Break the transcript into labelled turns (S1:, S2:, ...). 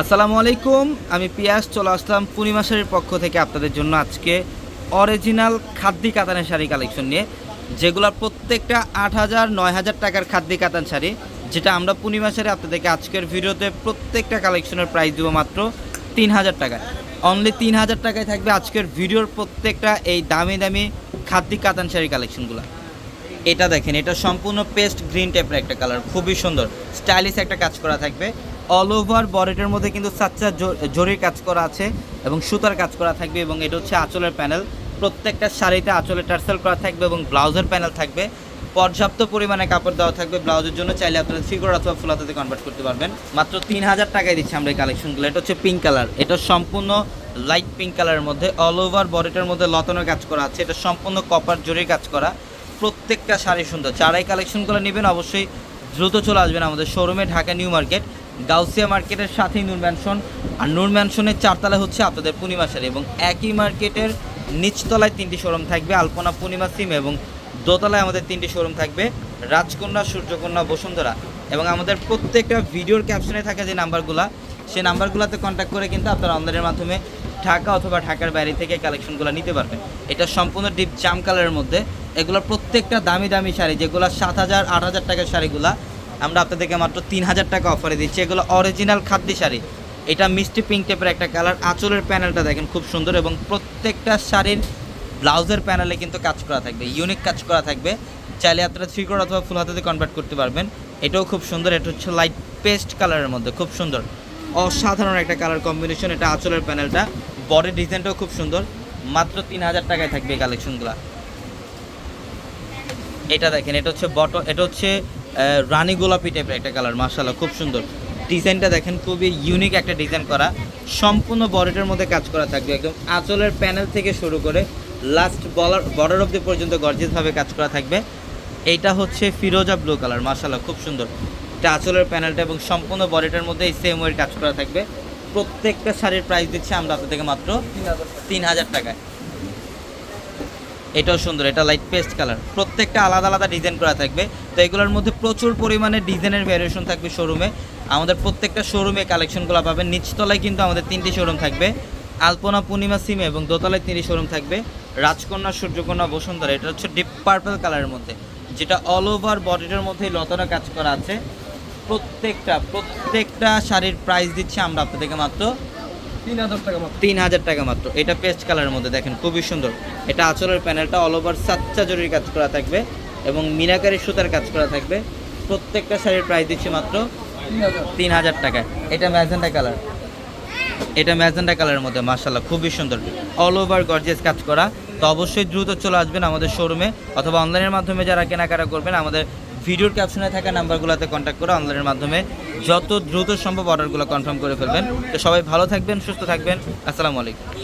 S1: আসসালামু আলাইকুম, আমি পিয়াস, চলে আসলাম পূর্ণিমা শাড়ির পক্ষ থেকে আপনাদের জন্য আজকে অরিজিনাল খাদ্যি কাতানের শাড়ি কালেকশন নিয়ে যেগুলো প্রত্যেকটা আট হাজার, নয় হাজার টাকার খাদ্যি কাতান শাড়ি, যেটা আমরা পূর্ণিমা শাড়ি আপনাদেরকে আজকের ভিডিওতে প্রত্যেকটা কালেকশনের প্রাইস দেবো মাত্র তিন হাজার টাকা অনলি তিন হাজার টাকায় থাকবে আজকের ভিডিওর প্রত্যেকটা এই দামি দামি খাদ্যি কাতান শাড়ি কালেকশনগুলো এটা দেখেন, এটা সম্পূর্ণ পেস্ট গ্রিন টাইপের একটা কালার খুবই সুন্দর স্টাইলিশ একটা কাজ করা থাকবে। অল ওভার বডিটার মধ্যে কিন্তু সাচ্চা জরির কাজ করা আছে এবং সুতার কাজ করা থাকবে এবং এটা হচ্ছে আঁচলের প্যানেল। প্রত্যেকটা শাড়িতে আঁচলে টার্সেল করা থাকবে এবং ব্লাউজের প্যানেল থাকবে। পর্যাপ্ত পরিমাণে কাপড় দেওয়া থাকবে ব্লাউজের জন্য। চাইলে আপনারা ফিগর অথবা ফুলাতে কনভার্ট করতে পারবেন। মাত্র তিন হাজার টাকায় দিচ্ছি আমরা এই কালেকশনগুলো এটা হচ্ছে পিঙ্ক কালার এটা সম্পূর্ণ লাইট পিঙ্ক কালারের মধ্যে। অল ওভার বডিটার মধ্যে লতানোর কাজ করা আছে। এটা সম্পূর্ণ কপার জরির কাজ করা। প্রত্যেকটা শাড়ি সুন্দর। যারা এই কালেকশনগুলো নেবেন অবশ্যই দ্রুত চলে আসবেন আমাদের শোরুমে ঢাকা নিউ মার্কেট। গাউসিয়া মার্কেটের সাথেই নূর ম্যানশন আর নূর ম্যানশনের চারতলা হচ্ছে আপনাদের পূর্ণিমা শাড়ি এবং একই মার্কেটের নিচতলায় তিনটি শোরুম থাকবে, আলপনা পূর্ণিমা সিম এবং দোতলায় আমাদের তিনটি শোরুম থাকবে, রাজকন্যা, সূর্যকন্যা, বসুন্ধরা এবং আমাদের প্রত্যেকটা ভিডিওর ক্যাপশনে থাকে যে নাম্বারগুলো সেই নাম্বারগুলোতে কন্ট্যাক্ট করে কিন্তু আপনারা অনলাইনের মাধ্যমে ঢাকা অথবা ঢাকার বাইরে থেকে কালেকশনগুলো নিতে পারবেন। এটা সম্পূর্ণ ডিপ জাম কালারের মধ্যে। এগুলো প্রত্যেকটা দামি দামি শাড়ি, যেগুলো সাত হাজার, আট হাজার টাকার শাড়িগুলো আমরা আপনাদেরকে মাত্র তিন হাজার টাকা অফারে দিচ্ছি। এগুলো অরিজিনাল খাদ্যি শাড়ি। এটা মিষ্টি পিঙ্ক টাইপের একটা কালার আঁচলের প্যানেলটা দেখেন, খুব সুন্দর এবং প্রত্যেকটা শাড়ির ব্লাউজের প্যানেলে কিন্তু কাজ করা থাকবে ইউনিক কাজ করা থাকবে। চাইলে আপনারা থ্রি কোড অথবা ফুল হাতে কনভার্ট করতে পারবেন। এটাও খুব সুন্দর, এটা হচ্ছে লাইট পেস্ট কালারের মধ্যে, খুব সুন্দর। অসাধারণ একটা কালার কম্বিনেশন এটা আঁচলের প্যানেলটা বডি ডিজাইনটাও খুব সুন্দর। মাত্র তিন হাজার টাকায় থাকবে এই কালেকশনগুলো এটা দেখেন, এটা হচ্ছে বট এটা হচ্ছে রানী গোলাপি টাইপের একটা কালার মার্শাল্লাহ খুব সুন্দর। ডিজাইনটা দেখেন, খুবই ইউনিক একটা ডিজাইন করা। সম্পূর্ণ বডিটার মধ্যে কাজ করা থাকবে একদম আঁচলের প্যানেল থেকে শুরু করে লাস্ট বলার বর্ডার অব্দি পর্যন্ত গর্জিয়াসভাবে কাজ করা থাকবে। এইটা হচ্ছে ফিরোজা ব্লু কালার মার্শাল্লাহ খুব সুন্দর। এটা আঁচলের প্যানেলটা এবং সম্পূর্ণ বডিটার মধ্যে এই সেম ওয়ের কাজ করা থাকবে। প্রত্যেকটা শাড়ির প্রাইস দিচ্ছে আমরা আপনাদের থেকে মাত্র তিন হাজার টাকায়। এটাও সুন্দর, এটা লাইট পেস্ট কালার প্রত্যেকটা আলাদা আলাদা ডিজাইন করা থাকবে। তো এগুলোর মধ্যে প্রচুর পরিমাণে ডিজাইনের ভ্যারিয়েশন থাকবে শোরুমে আমাদের প্রত্যেকটা শোরুমে কালেকশনগুলো পাবেন। নিচতলায় কিন্তু আমাদের তিনটি শোরুম থাকবে। আলপনা, পূর্ণিমা, সিমে এবং দোতলায় তিনটি শোরুম থাকবে। রাজকন্যা, সূর্যকন্যা, বসুন্ধরা, এটা হচ্ছে ডিপ পার্পল কালারের মধ্যে। যেটা অল ওভার বডিটার মধ্যে লতানো কাজ করা আছে। প্রত্যেকটা প্রত্যেকটা শাড়ির প্রাইস দিচ্ছি আমরা আপনাদেরকে মাত্র
S2: তিন হাজার টাকা মাত্র।
S1: টাকা এটা পেস্ট কালারের মধ্যে দেখেন খুবই সুন্দর। এটা আঁচলের প্যানেলটা অল ওভার সাচ্চা জরির কাজ করা থাকবে এবং মিনাকারি সুতার কাজ করা থাকবে। প্রত্যেকটা শাড়ির প্রাইস দিচ্ছি মাত্র তিন হাজার। টাকায়। এটা ম্যাজেন্ডা কালার। এটা ম্যাজেন্ডা কালারের মধ্যে মার্শাল্লাহ খুবই সুন্দর। অল ওভার গর্জিয়াস কাজ করা। তো অবশ্যই দ্রুত চলে আসবেন আমাদের শোরুমে অথবা অনলাইনের মাধ্যমে যারা কেনাকাটা করবেন আমাদের ভিডিওর ক্যাপশনে থাকা নাম্বারগুলোতে কন্ট্যাক্ট করে অনলাইনের মাধ্যমে যত দ্রুত সম্ভব অর্ডারগুলো কনফার্ম করে ফেলবেন। তো সবাই ভালো থাকবেন, সুস্থ থাকবেন। আসসালামু আলাইকুম।